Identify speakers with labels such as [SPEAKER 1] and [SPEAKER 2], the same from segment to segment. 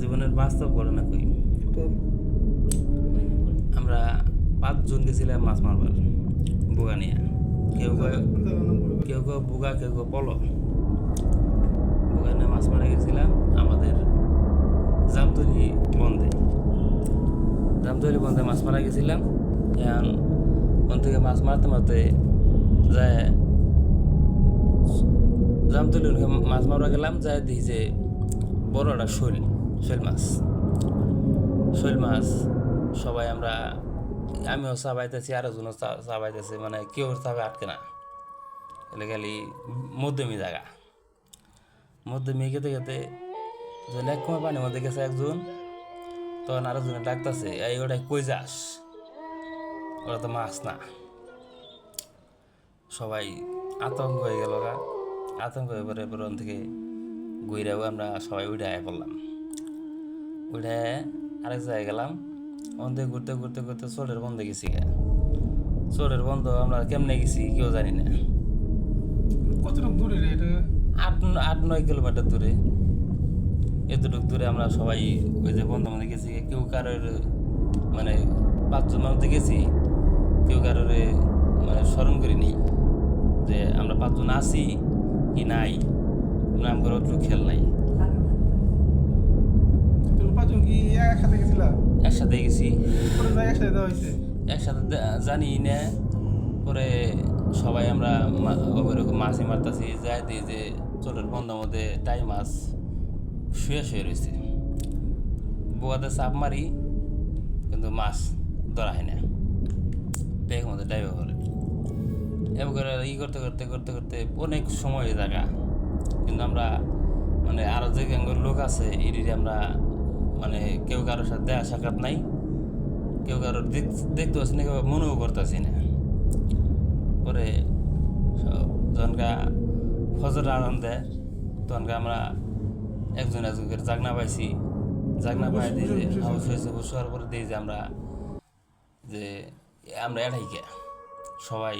[SPEAKER 1] জীবনের বাস্তব ঘটনা কই? আমরা পাঁচজন গেছিলাম মাছ মারবার বুগা নিয়ে। কেউ কেউ কেউ কেউ বুগা কেউ কেউ পলো। বুগা নিয়ে মাছ মারা গেছিলাম আমাদের জামতলি বন্ধে জামতলি বন্ধে মাছ মারা গেছিলাম এখন ওন থেকে মাছ মারতে মারতে যায় জামতলি মাছ মারা গেলাম যায় দেখি যে বড় একটা শৈল। শৈল মাছ। শৈল মাছ, সবাই আমরা, আমিও চাবাইতেছি আরও জন চাবাইতেছে মানে কেউ চাবে আটকে না। এলে খালি মধ্যমী জায়গা। মধ্যমী খেতে খেতে যখন এক কমে পানির মধ্যে গেছে একজন, তখন আরও জনে ডাকতেছে, এই ওটাই কই যাস? ওরা তো মাছ না। সবাই আতঙ্ক হয়ে গেল আতঙ্ক হয়ে পরে থেকে ঘুরেও আমরা সবাই উঠে আয় পড়লাম। উঠে আরেক জায়গায় গেলাম। ওখান থেকে ঘুরতে ঘুরতে ঘুরতে চোরের বন্ধে গেছি গা। চোরের বন্ধ আমরা কেমনে গেছি কেউ জানি না।
[SPEAKER 2] কতটুকু দূরে এটা?
[SPEAKER 1] আট আট নয় কিলোমিটার দূরে। এতটুকু দূরে আমরা সবাই ওই যে বন্ধু মধ্যে গেছি কেউ কারোর মানে পাঁচজন মধ্যে গেছি। কেউ কারোর মানে স্মরণ করিনি যে আমরা পাঁচজন আছি কি নাই। নাম করে খেয়াল নাই
[SPEAKER 2] তুমি পাঁচজন কি একসাথে গেছিলা
[SPEAKER 1] একসাথে গেছি।
[SPEAKER 2] একসাথে
[SPEAKER 1] জানি না। পরে সবাই আমরা মা- ওরকম মাছই মারতাছি যাই দিই যে চোরের বন্ধ মধ্যে টাই মাছ শুয়ে শুয়ে রয়েছে বোয়াতে চাপ মারি কিন্তু মাছ ধরা হয় না। ব্যাগের মধ্যে ডাইভে করে এবার করে ই করতে করতে করতে করতে অনেক সময় জায়গা কিন্তু আমরা মানে আরও যে গ্যাঙ্গের লোক আছে এটিতে আমরা মানে কেউ কারোর সাথে সাক্ষাৎ নাই। কেউ কারোর দেখ- দেখতে পাচ্ছি না কেউ মনেও করতেছি না। পরে সব যখনকা ফজর আরাম দেয়। তখনকা আমরা একজন একজনকে জাগনা পাইছি। জাগনা পাই দিয়ে যে হাউস হয়েছে বসে পরে দিয়ে যে আমরা যে আমরা এটাই কে। সবাই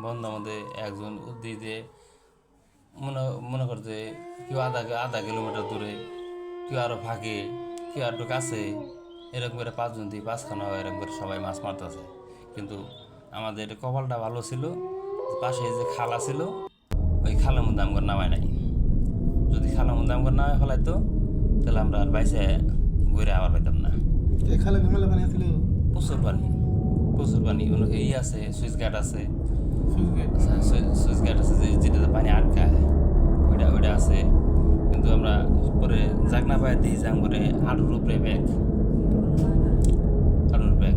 [SPEAKER 1] বন্ধু মধ্যে একজন দিয়ে যে মনে মনে করতে কেউ আধা আধা কিলোমিটার দূরে কেউ আরও ফাঁকে। আর একটু কাছে এরকম করে পাঁচজন দিয়ে পাঁচখানা এরকম করে সবাই মাছ মারতেছে। কিন্তু আমাদের কপালটা ভালো ছিল পাশে যে খালা ছিল ওই খালার মধ্যে আমগর নামায় নাই। যদি খালার মধ্যে আমগর নামায় ফেলাইতো তাহলে আমরা আর বাইসে ঘুরে আবার পাইতাম না।
[SPEAKER 2] পানি ছিল
[SPEAKER 1] প্রচুর পানি প্রচুর পানি। ওনাকে ই আছে সুইচ গেট আছে।
[SPEAKER 2] সুইচ গেট
[SPEAKER 1] সুইচ গেট আছে যে যেটাতে পানি আটকায় ওইটা ওইটা আছে কিন্তু আমরা পরে পায়ে দিই যাম করে আলুর উপরে ব্যাগ। আলুর ব্যাগ।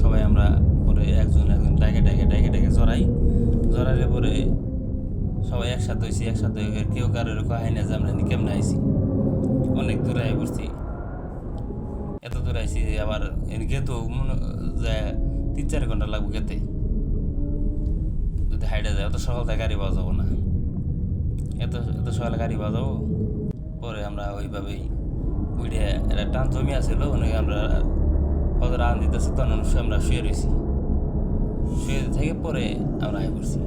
[SPEAKER 1] সবাই আমরা পরে একজন একজন ডাইকে ডাইকে ডাইকে ডাইকে জড়াই। জড়াইলে পরে সবাই একসাথে হয়েছি একসাথে হয়ে কেউ কারোর কাহাই না যে আমরা নি কেমনে আইছি। অনেক দূরে আই পড়ছি। এত দূরে আইছি যে আবার গেতেও মনে যায় তিন চার ঘণ্টা লাগবে গেতে যদি হাইটে যায়, অত সকাল থেকে গাড়ি পাওয়া যাব না। এত এত সকালে গাড়ি পাওয়া যাব পরে আমরা ওইভাবেই উঠে একটা টান জমি আছিল ওনাকে আমরা কত রান দিতেছে তখন আমরা শুয়ে রয়েছি শুয়ে থেকে পরে আমরা আয় করছি।